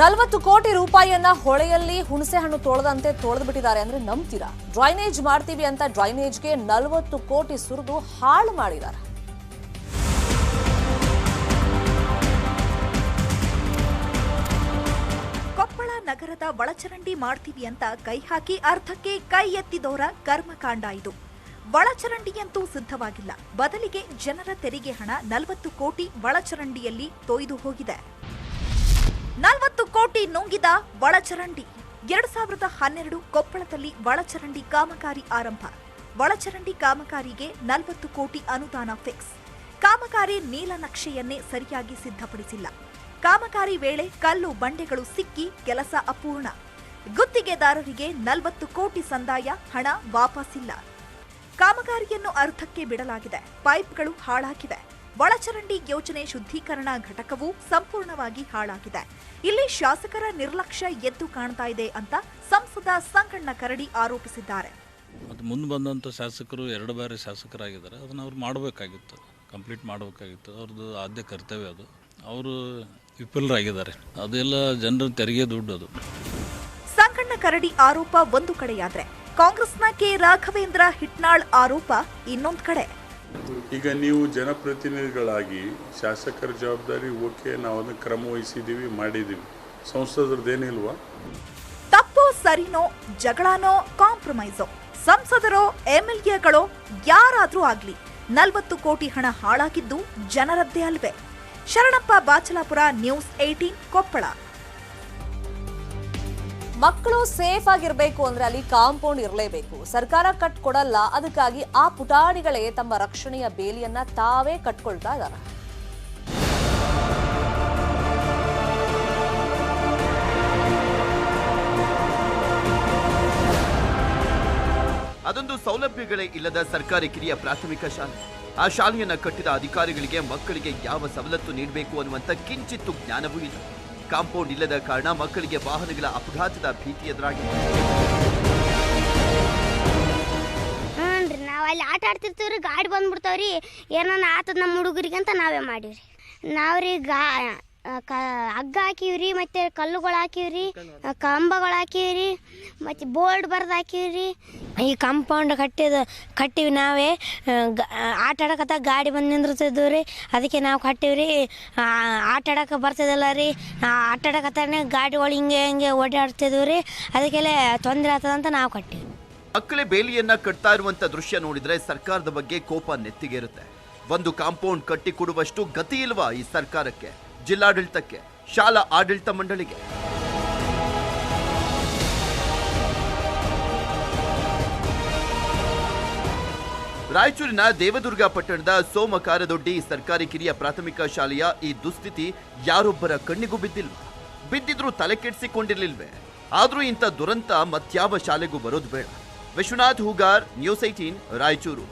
ನಲವತ್ತು ಕೋಟಿ ರೂಪಾಯಿಯನ್ನ ಹೊಳೆಯಲ್ಲಿ ಹುಣಸೆ ಹಣ್ಣು ತೊಳೆದಂತೆ ತೊಳೆದು ಬಿಟ್ಟಿದ್ದಾರೆ ಅಂದ್ರೆ ನಂಬ್ತೀರಾ? ಡ್ರೈನೇಜ್ ಮಾಡ್ತೀವಿ ಅಂತ ಡ್ರೈನೇಜ್ಗೆ ನಲವತ್ತು ಕೋಟಿ ಸುರಿದು ಹಾಳು ಮಾಡಿದ್ದಾರೆ. ಕೊಪ್ಪಳ ನಗರದ ಒಳಚರಂಡಿ ಮಾಡ್ತೀವಿ ಅಂತ ಕೈ ಹಾಕಿ ಅರ್ಧಕ್ಕೆ ಕೈ ಎತ್ತಿದವರ ಕರ್ಮಕಾಂಡ ಇದು. ಒಳಚರಂಡಿಯಂತೂ ಸಿದ್ಧವಾಗಿಲ್ಲ. ಬದಲಿಗೆ ಜನರ ತೆರಿಗೆ ಹಣ ನಲವತ್ತು ಕೋಟಿ ಒಳಚರಂಡಿಯಲ್ಲಿ ತೊಯ್ದು ಹೋಗಿದೆ. ನಲವತ್ತು ಕೋಟಿ ನುಂಗಿದ ಒಳಚರಂಡಿ. ಎರಡು ಸಾವಿರದ ಹನ್ನೆರಡು ಕೊಪ್ಪಳದಲ್ಲಿ ಒಳಚರಂಡಿ ಕಾಮಗಾರಿ ಆರಂಭ. ಒಳಚರಂಡಿ ಕಾಮಗಾರಿಗೆ ನಲವತ್ತು ಕೋಟಿ ಅನುದಾನ ಫಿಕ್ಸ್. ಕಾಮಗಾರಿ ನೀಲನಕ್ಷೆಯನ್ನೇ ಸರಿಯಾಗಿ ಸಿದ್ಧಪಡಿಸಿಲ್ಲ. ಕಾಮಗಾರಿ ವೇಳೆ ಕಲ್ಲು ಬಂಡೆಗಳು ಸಿಕ್ಕಿ ಕೆಲಸ ಅಪೂರ್ಣ. ಗುತ್ತಿಗೆದಾರರಿಗೆ ನಲವತ್ತು ಕೋಟಿ ಸಂದಾಯ ಹಣ ವಾಪಸ್ಸಿಲ್ಲ. ಕಾಮಗಾರಿಯನ್ನು ಅರ್ಧಕ್ಕೆ ಬಿಡಲಾಗಿದೆ. ಪೈಪ್ಗಳು ಹಾಳಾಗಿವೆ. ಒಳಚರಂಡಿ ಯೋಜನೆ ಶುದ್ಧೀಕರಣ ಘಟಕವು ಸಂಪೂರ್ಣವಾಗಿ ಹಾಳಾಗಿದೆ. ಇಲ್ಲಿ ಶಾಸಕರ ನಿರ್ಲಕ್ಷ್ಯ ಎದ್ದು ಕಾಣ್ತಾ ಇದೆ ಅಂತ ಸಂಸದ ಸಂಕಣ್ಣ ಕರಡಿ ಆರೋಪಿಸಿದ್ದಾರೆ. ಮತ್ತು ಮುಂದೆ ಬಂದಂಥ ಶಾಸಕರು ಎರಡು ಬಾರಿ ಶಾಸಕರಾಗಿದ್ದಾರೆ. ಅದನ್ನು ಅವ್ರು ಮಾಡಬೇಕಾಗಿತ್ತು. ಕಂಪ್ಲೀಟ್ ಮಾಡಬೇಕಾಗಿತ್ತು. ಅವ್ರದ್ದು ಆದ್ಯ ಕರ್ತವ್ಯ ಅದು. ಅವರು ವಿಫಲರಾಗಿದ್ದಾರೆ. ಅದೆಲ್ಲ ಜನರ ತೆರಿಗೆ ದುಡ್ಡು ಅದು. ಸಂಕಣ್ಣ ಕರಡಿ ಆರೋಪ ಒಂದು ಕಡೆಯಾದರೆ ಕಾಂಗ್ರೆಸ್ನ ಕೆ ರಾಘವೇಂದ್ರ ಹಿಟ್ನಾಳ್ ಆರೋಪ ಇನ್ನೊಂದು ಕಡೆ. ಈಗ ನೀವು ಜನಪ್ರತಿನಿಧಿಗಳಾಗಿ ಶಾಸಕರ ಜವಾಬ್ದಾರಿ, ಓಕೆ ನಾವು ಅದನ್ನು ಕ್ರಮ ವಹಿಸಿದ್ದೀವಿ, ಮಾಡಿದ್ದೀವಿ. ಸಂಸದರದ್ದೇನಿಲ್ವಾ? ತಪ್ಪೋ, ಸರಿನೋ, ಜಗಳನೋ, ಕಾಂಪ್ರಮೈಸೋ. ಸಂಸದರೋ, ಎಂಎಲ್ಎಗಳೋ, ಯಾರಾದ್ರೂ ಆಗ್ಲಿ, ನಲವತ್ತು ಕೋಟಿ ಹಣ ಹಾಳಾಗಿದ್ದು ಜನರದ್ದೇ ಅಲ್ವೇ. Sharanappa Bachalapura news eighteen Koppal. ಮಕ್ಕಳು ಸೇಫ್ ಆಗಿರ್ಬೇಕು ಅಂದ್ರೆ ಅಲ್ಲಿ ಕಾಂಪೌಂಡ್ ಇರಲೇಬೇಕು. ಸರ್ಕಾರ ಕಟ್ ಕೊಡಲ್ಲ, ಅದಕ್ಕಾಗಿ ಆ ಪುಟಾಣಿಗಳೇ ತಮ್ಮ ರಕ್ಷಣೆಯ ಬೇಲಿಯನ್ನ ತಾವೇ ಕಟ್ಕೊಳ್ತಾ ಇದ್ದಾರೆ ಅದೊಂದು ಸೌಲಭ್ಯಗಳೇ ಇಲ್ಲದ ಸರ್ಕಾರಿ ಕಿರಿಯ ಪ್ರಾಥಮಿಕ ಶಾಲೆ. ಆ ಶಾಲೆಯನ್ನ ಕಟ್ಟಿದ ಅಧಿಕಾರಿಗಳಿಗೆ ಮಕ್ಕಳಿಗೆ ಯಾವ ಸವಲತ್ತು ನೀಡಬೇಕು ಅನ್ನುವಂಥ ಕಿಂಚಿತ್ತು ಜ್ಞಾನವೂ ಇಲ್ಲ. ಕಾಂಪೌಂಡ್ ಇಲ್ಲದ ಕಾರಣ ಮಕ್ಕಳಿಗೆ ವಾಹನಗಳ ಅಪಘಾತದ ಭೀತಿ ಎದುರಾಗಿದೆ. ನಾವು ಅಲ್ಲಿ ಆಟ ಆಡ್ತಿರ್ತೀವಿ ರೀ ಗಾಡಿ ಬಂದ್ಬಿಡ್ತಾವ್ರಿ. ಏನಾನ ಆತದ ನಮ್ಮ ಹುಡುಗರಿಗೆ ಅಂತ ನಾವೇ ಮಾಡಿವ್ರಿ. ನಾವು ರೀ ಗಾ ಕ ಹಗ್ಗ ಹಾಕಿವ್ರಿ ಮತ್ತು ಕಲ್ಲುಗಳು ಹಾಕಿವ್ರಿ ಕಂಬಗಳು ಹಾಕಿವ್ರಿ ಮತ್ತು ಬೋರ್ಡ್ ಬರ್ದು ಹಾಕಿವ್ರಿ. ಈ ಕಾಂಪೌಂಡ್ ಕಟ್ಟಿದ ಕಟ್ಟಿವಿ ನಾವೇ ಆಟ ಆಡಕತ್ತ ಗಾಡಿ ಬಂದು ನಿಂದಿರ್ತಿದ್ವು ರೀ ಅದಕ್ಕೆ ನಾವು ಕಟ್ಟಿವ್ರಿ ಆಟ ಆಡಕ್ಕೆ ಬರ್ತಿದ್ದಲ್ಲ ರೀ. ಆಟ ಆಡಕತ್ತಾನೆ ಗಾಡಿಗಳು ಒಳಗೆ ಹಿಂಗೆ ಹಿಂಗೆ ಓಡಾಡ್ತಿದ್ವು ರೀ ಅದಕ್ಕೆಲ್ಲ ತೊಂದರೆ ಆಗ್ತದಂತ ನಾವು ಕಟ್ಟಿವಿ. ಮಕ್ಕಳೇ ಬೇಲಿಯನ್ನ ಕಟ್ತಾ ಇರುವಂತ ದೃಶ್ಯ ನೋಡಿದ್ರೆ ಸರ್ಕಾರದ ಬಗ್ಗೆ ಕೋಪ ನೆತ್ತಿಗೇರುತ್ತೆ. ಒಂದು ಕಾಂಪೌಂಡ್ ಕಟ್ಟಿ ಕೊಡುವಷ್ಟು ಗತಿ ಇಲ್ವಾ ಈ ಸರ್ಕಾರಕ್ಕೆ? ಜಿಲ್ಲಾಡಳಿತಕ್ಕೆ, ಶಾಲಾ ಆಡಳಿತ ಮಂಡಳಿಗೆ. ರಾಯಚೂರಿನ ದೇವದುರ್ಗ ಪಟ್ಟಣದ ಸೋಮಕಾರದೊಡ್ಡಿ ಸರ್ಕಾರಿ ಕಿರಿಯ ಪ್ರಾಥಮಿಕ ಶಾಲೆಯ ಈ ದುಸ್ಥಿತಿ ಯಾರೊಬ್ಬರ ಕಣ್ಣಿಗೂ ಬಿದ್ದಿಲ್ಲ. ಬಿದ್ದಿದ್ರೂ ತಲೆ ಕೆಡಿಸಿಕೊಂಡಿರ್ಲಿಲ್ವೇ? ಆದರೂ ಇಂಥ ದುರಂತ ಮತ್ಯಾವ ಶಾಲೆಗೂ ಬರೋದು ಬೇಡ. Vishwanath Hoogar news eighteen Raichur.